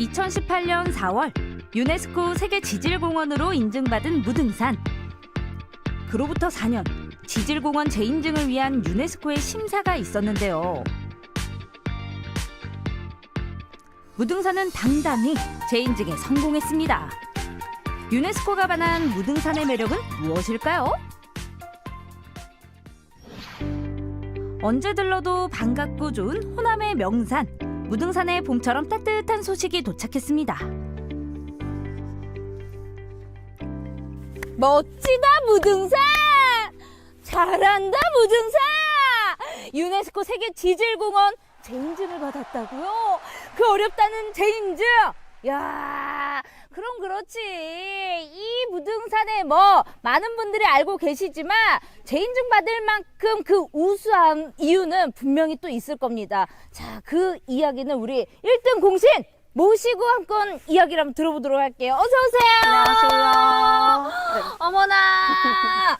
2018년 4월 유네스코 세계 지질공원으로 인증받은 무등산. 그로부터 4년 지질공원 재인증을 위한 유네스코의 심사가 있었는데요. 무등산은 당당히 재인증에 성공했습니다. 유네스코가 반한 무등산의 매력은 무엇일까요? 언제 들러도 반갑고 좋은 호남의 명산 무등산에 봄처럼 따뜻한 소식이 도착했습니다. 멋지다 무등산! 잘한다 무등산! 유네스코 세계 지질공원 재인증을 받았다고요? 그 어렵다는 재인증! 야, 그럼 그렇지. 이 무등산에 뭐 많은 분들이 알고 계시지만 재인증 받을 만큼 그 우수한 이유는 분명히 또 있을 겁니다. 자, 그 이야기는 우리 1등 공신 모시고 한번 이야기를 한번 들어보도록 할게요. 어서 오세요. 안녕하세요. 어머나.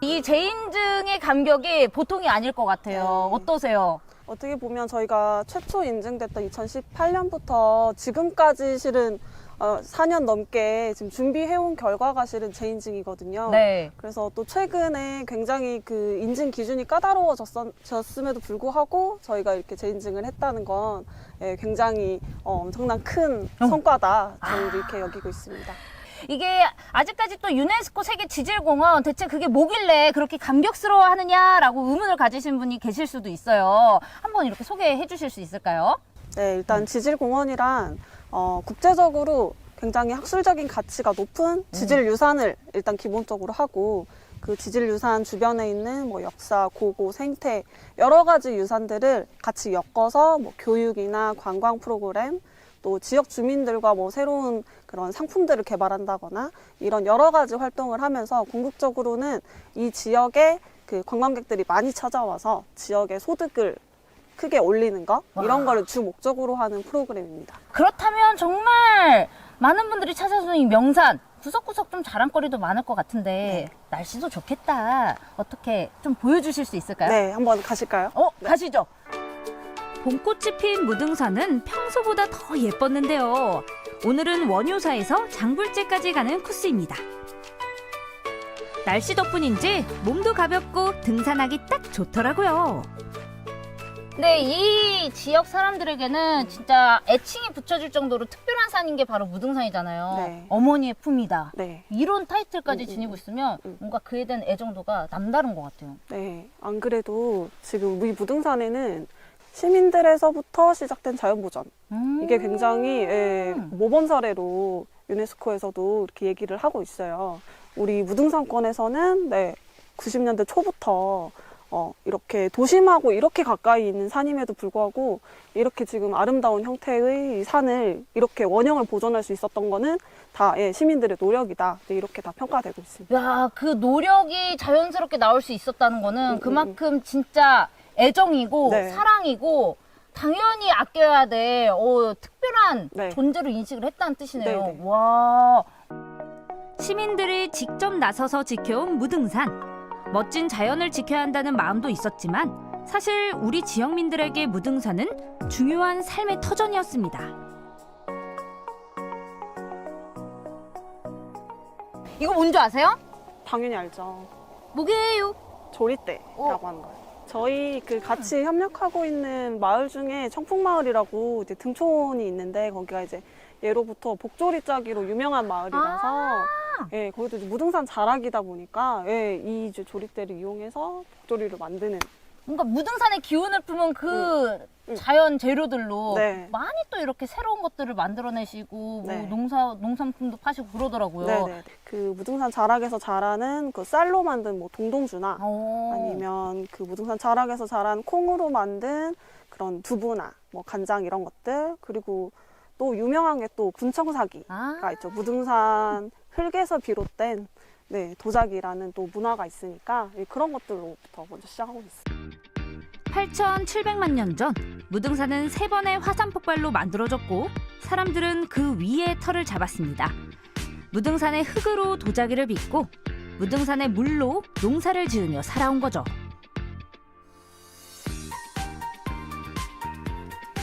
이 재인증의 감격이 보통이 아닐 것 같아요. 네. 어떠세요? 어떻게 보면 저희가 최초 인증됐던 2018년부터 지금까지 실은 어, 4년 넘게 지금 준비해온 결과가 실은 재인증이거든요. 네. 그래서 또 최근에 굉장히 그 인증 기준이 까다로워졌음에도 불구하고 저희가 이렇게 재인증을 했다는 건 예, 굉장히 어, 엄청난 큰 어. 성과다. 저희도 이렇게 여기고 있습니다. 이게 아직까지 또 유네스코 세계 지질공원 대체 그게 뭐길래 그렇게 감격스러워 하느냐라고 의문을 가지신 분이 계실 수도 있어요. 한번 이렇게 소개해 주실 수 있을까요? 네, 일단 지질공원이란 어, 국제적으로 굉장히 학술적인 가치가 높은 지질 유산을 일단 기본적으로 하고 그 지질 유산 주변에 있는 뭐 역사, 고고, 생태 여러 가지 유산들을 같이 엮어서 뭐 교육이나 관광 프로그램 또 지역 주민들과 뭐 새로운 그런 상품들을 개발한다거나 이런 여러 가지 활동을 하면서 궁극적으로는 이 지역에 그 관광객들이 많이 찾아와서 지역의 소득을 크게 올리는 거 이런 거를 주 목적으로 하는 프로그램입니다. 그렇다면 정말 많은 분들이 찾아주는 이 명산 구석구석 좀 자랑거리도 많을 것 같은데 날씨도 좋겠다. 어떻게 좀 보여주실 수 있을까요? 네, 한번 가실까요? 어, 가시죠. 봄꽃이 핀 무등산은 평소보다 더 예뻤는데요. 오늘은 원효사에서 장불제까지 가는 코스입니다. 날씨 덕분인지 몸도 가볍고 등산하기 딱 좋더라고요. 네, 이 지역 사람들에게는 진짜 애칭이 붙여질 정도로 특별한 산인 게 바로 무등산이잖아요. 네. 어머니의 품이다. 네. 이런 타이틀까지 음, 음, 지니고 있으면 음. 뭔가 그에 대한 애정도가 남다른 것 같아요. 네. 안 그래도 지금 우리 무등산에는 시민들에서부터 시작된 자연보전. 음. 이게 굉장히 예, 모범 사례로 유네스코에서도 이렇게 얘기를 하고 있어요. 우리 무등산권에서는 네, 90년대 초부터 어, 이렇게 도심하고 이렇게 가까이 있는 산임에도 불구하고 이렇게 지금 아름다운 형태의 이 산을 이렇게 원형을 보존할 수 있었던 거는 다 예, 시민들의 노력이다. 네, 이렇게 다 평가되고 있습니다. 야, 그 노력이 자연스럽게 나올 수 있었다는 거는 음, 그만큼 진짜 애정이고 네. 사랑이고 당연히 아껴야 돼. 어, 특별한 네. 존재로 인식을 했다는 뜻이네요. 네, 네. 와. 시민들이 직접 나서서 지켜온 무등산. 멋진 자연을 지켜야 한다는 마음도 있었지만 사실 우리 지역민들에게 무등산은 중요한 삶의 터전이었습니다. 이거 뭔지 아세요? 당연히 알죠. 뭐게요? 조리대라고 하는 거예요. 저희 그 같이 협력하고 있는 마을 중에 청풍마을이라고 이제 등촌이 있는데 거기가 이제 예로부터 복조리 짜기로 유명한 마을이라서 예, 거기도 이제 무등산 자락이다 보니까 예, 이 이제 조리대를 이용해서 복조리를 만드는 뭔가 무등산의 기운을 품은 그 음. 자연 재료들로 네. 많이 또 이렇게 새로운 것들을 만들어내시고 뭐 네. 농사 농산품도 파시고 그러더라고요. 네네. 그 무등산 자락에서 자라는 그 쌀로 만든 뭐 동동주나 어. 아니면 그 무등산 자락에서 자란 콩으로 만든 그런 두부나 뭐 간장 이런 것들 그리고 또 유명한 게 또 군청사기가 아. 있죠. 무등산 흙에서 비롯된 네, 도자기라는 또 문화가 있으니까 예, 그런 것들로부터 먼저 시작하고 있어요. 8,700만 년 전 무등산은 세 번의 화산 폭발로 만들어졌고 사람들은 그 위에 터를 잡았습니다. 무등산의 흙으로 도자기를 빚고 무등산의 물로 농사를 지으며 살아온 거죠.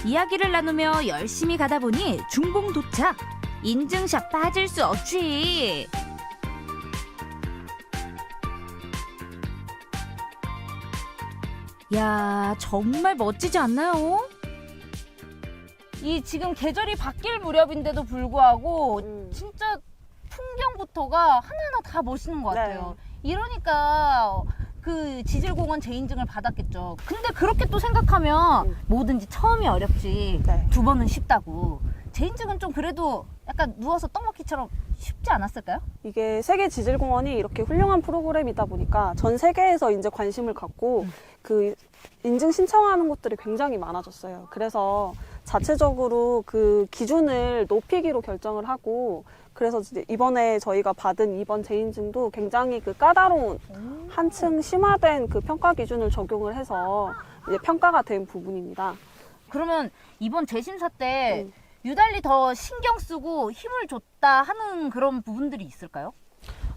이야기를 나누며 열심히 가다 보니 중봉 도착. 인증샷 빠질 수 없지. 야, 정말 멋지지 않나요? 이 지금 계절이 바뀔 무렵인데도 불구하고 음. 진짜 풍경부터가 하나하나 다 멋있는 것 같아요. 네. 이러니까 그 지질공원 재인증을 받았겠죠. 근데 그렇게 또 생각하면 음. 뭐든지 처음이 어렵지 네. 두 번은 쉽다고. 재인증은 좀 그래도 약간 누워서 떡 먹기처럼 쉽지 않았을까요? 이게 세계 지질공원이 이렇게 훌륭한 프로그램이다 보니까 전 세계에서 이제 관심을 갖고 그 인증 신청하는 곳들이 굉장히 많아졌어요. 그래서 자체적으로 그 기준을 높이기로 결정을 하고 그래서 이번에 저희가 받은 이번 재인증도 굉장히 그 까다로운 한층 심화된 그 평가 기준을 적용을 해서 이제 평가가 된 부분입니다. 그러면 이번 재심사 때 음. 유달리 더 신경 쓰고 힘을 줬다 하는 그런 부분들이 있을까요?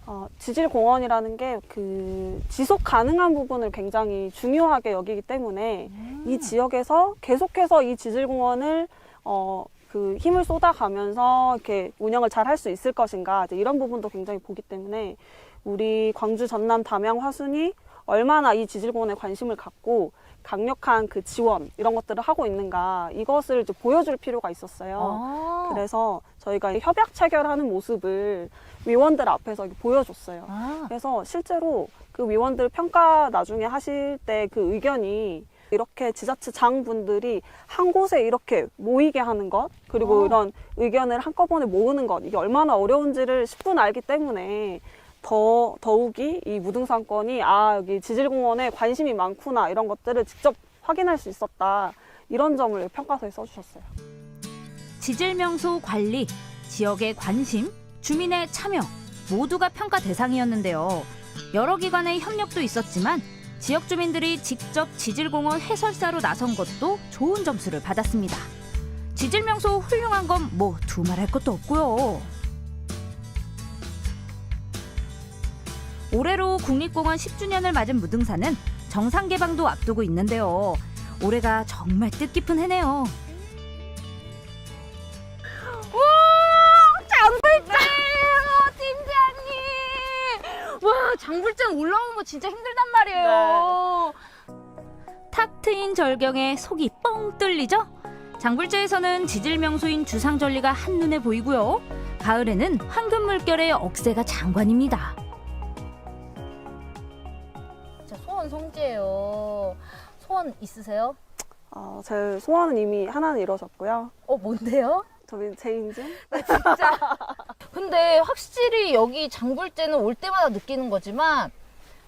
어, 지질공원이라는 게 그 지속 가능한 부분을 굉장히 중요하게 여기기 때문에 이 지역에서 계속해서 이 지질공원을 어, 그 힘을 쏟아가면서 이렇게 운영을 잘 할 수 있을 것인가 이제 이런 부분도 굉장히 보기 때문에 우리 광주 전남 담양 화순이 얼마나 이 지질공원에 관심을 갖고 강력한 그 지원 이런 것들을 하고 있는가 이것을 이제 보여줄 필요가 있었어요. 아. 그래서 저희가 이 협약 체결하는 모습을 위원들 앞에서 보여줬어요. 아. 그래서 실제로 그 위원들 평가 나중에 하실 때 그 의견이 이렇게 지자체 장 분들이 한 곳에 이렇게 모이게 하는 것 그리고 어. 이런 의견을 한꺼번에 모으는 것 이게 얼마나 어려운지를 10분 알기 때문에 더 더욱이 이 무등산권이 아 여기 지질공원에 관심이 많구나 이런 것들을 직접 확인할 수 있었다 이런 점을 평가서에 써주셨어요. 지질명소 관리, 지역의 관심, 주민의 참여 모두가 평가 대상이었는데요. 여러 기관의 협력도 있었지만 지역 주민들이 직접 지질공원 해설사로 나선 것도 좋은 점수를 받았습니다. 지질명소 훌륭한 건 뭐 두말할 것도 없고요. 올해로 국립공원 10주년을 맞은 무등산은 정상 개방도 앞두고 있는데요. 올해가 정말 뜻깊은 해네요. 장불장 팀장님 와 장불장 올라오는 거 진짜 힘들단 말이에요 탁 트인 절경에 속이 뻥 뚫리죠? 장불자에서는 지질 명소인 주상절리가 한눈에 보이고요. 가을에는 황금 물결의 억새가 장관입니다. 진짜 소원 있으세요? 어, 제 소원은 이미 하나는 이루어졌고요. 어 뭔데요? 저희 제인증 진짜 근데 확실히 여기 장불재는 올 때마다 느끼는 거지만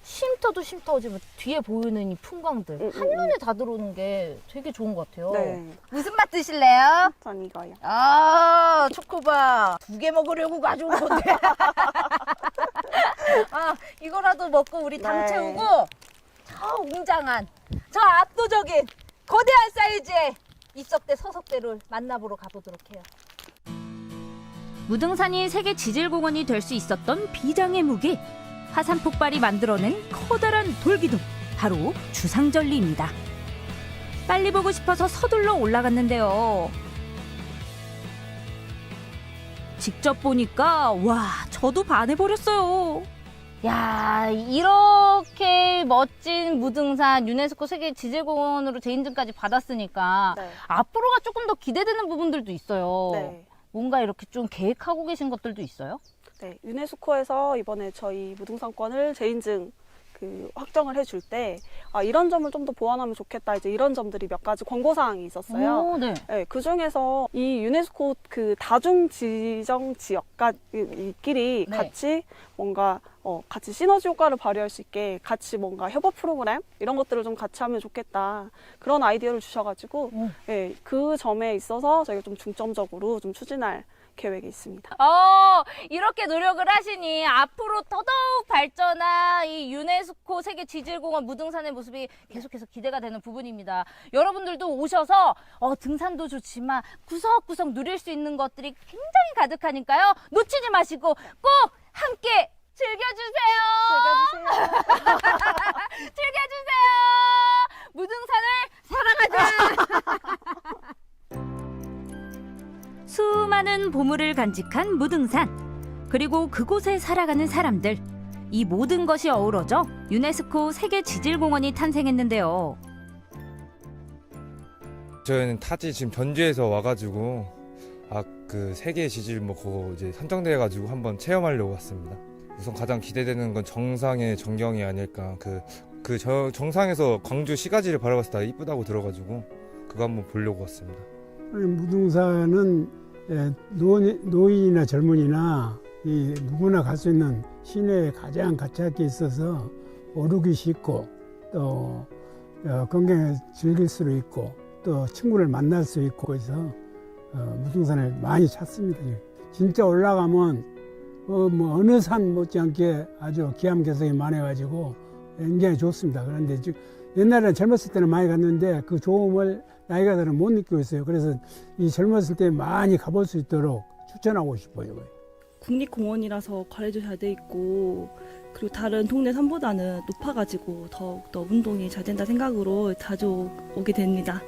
쉼터도 쉼터지만 뒤에 보이는 이 풍광들 음, 음, 한눈에 다 들어오는 게 되게 좋은 것 같아요 네, 무슨 맛 드실래요? 전 이거요. 아 초코바 두 개 먹으려고 가져온 건데 아 이거라도 먹고 우리 당 네. 채우고 저 웅장한 저 압도적인 거대한 사이즈의 입석대 서석대를 만나보러 가보도록 해요 무등산이 세계 지질공원이 될 수 있었던 비장의 무기 화산 폭발이 만들어낸 커다란 돌기둥 바로 주상절리입니다. 빨리 보고 싶어서 서둘러 올라갔는데요. 직접 보니까 와 저도 반해버렸어요. 야 이렇게 멋진 무등산 유네스코 세계 지질공원으로 재인증까지 받았으니까 네. 앞으로가 조금 더 기대되는 부분들도 있어요 네. 뭔가 이렇게 좀 계획하고 계신 것들도 있어요? 네, 유네스코에서 이번에 저희 무등산권을 재인증 그 확정을 해줄 때 아, 이런 점을 좀 더 보완하면 좋겠다 이제 이런 점들이 몇 가지 권고 사항이 있었어요. 오, 네. 네, 그 중에서 이 유네스코 그 다중 지정 이끼리 네. 같이 뭔가 어, 같이 시너지 효과를 발휘할 수 있게 같이 뭔가 협업 프로그램 이런 것들을 좀 같이 하면 좋겠다 그런 아이디어를 주셔가지고 오. 네, 그 점에 있어서 저희가 좀 중점적으로 좀 추진할 계획이 있습니다. 어, 이렇게 노력을 하시니 앞으로 더더욱 발전한 이 유네스코 세계 지질공원 무등산의 모습이 계속해서 기대가 되는 부분입니다. 여러분들도 오셔서 어, 등산도 좋지만 구석구석 누릴 수 있는 것들이 굉장히 가득하니까요. 놓치지 마시고 꼭 함께 즐겨주세요. 즐겨주세요. 즐겨주세요. 무등산을 사랑하자. 수많은 보물을 간직한 무등산 그리고 그곳에 살아가는 사람들 이 모든 것이 어우러져 유네스코 세계 지질공원이 탄생했는데요. 저희는 타지 지금 전주에서 와가지고 아 그 세계 지질 뭐 그거 이제 선정돼가지고 한번 체험하려고 왔습니다. 우선 가장 기대되는 건 정상의 전경이 아닐까 그 그 정상에서 광주 시가지를 바라봤을 때 이쁘다고 들어가지고 그거 한번 보려고 왔습니다. 무등산은 예, 노인, 노인이나 젊은이나 이 누구나 갈 수 있는 시내에 가장 가깝게 있어서 오르기 쉽고 또 어, 건강에 즐길 수 있고 또 친구를 만날 수 있고 해서 어, 무등산을 많이 찾습니다. 진짜 올라가면 어, 뭐 어느 산 못지않게 아주 기암 개성이 많아가지고 굉장히 좋습니다. 그런데 지금 옛날에는 젊었을 때는 많이 갔는데 그 좋음을 나이가 들면 못 느끼고 있어요. 그래서 이 젊었을 때 많이 가볼 수 있도록 추천하고 싶어요. 국립공원이라서 관리도 잘 돼 있고 그리고 다른 동네 산보다는 높아가지고 더욱더 운동이 잘 된다 생각으로 자주 오게 됩니다.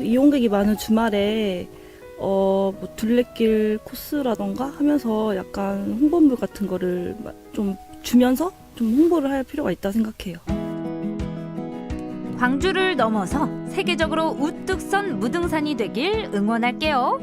이용객이 많은 주말에 어, 뭐 둘레길 코스라던가 하면서 약간 홍보물 같은 거를 좀 주면서 좀 홍보를 할 필요가 있다 생각해요. 광주를 넘어서 세계적으로 우뚝 선 무등산이 되길 응원할게요.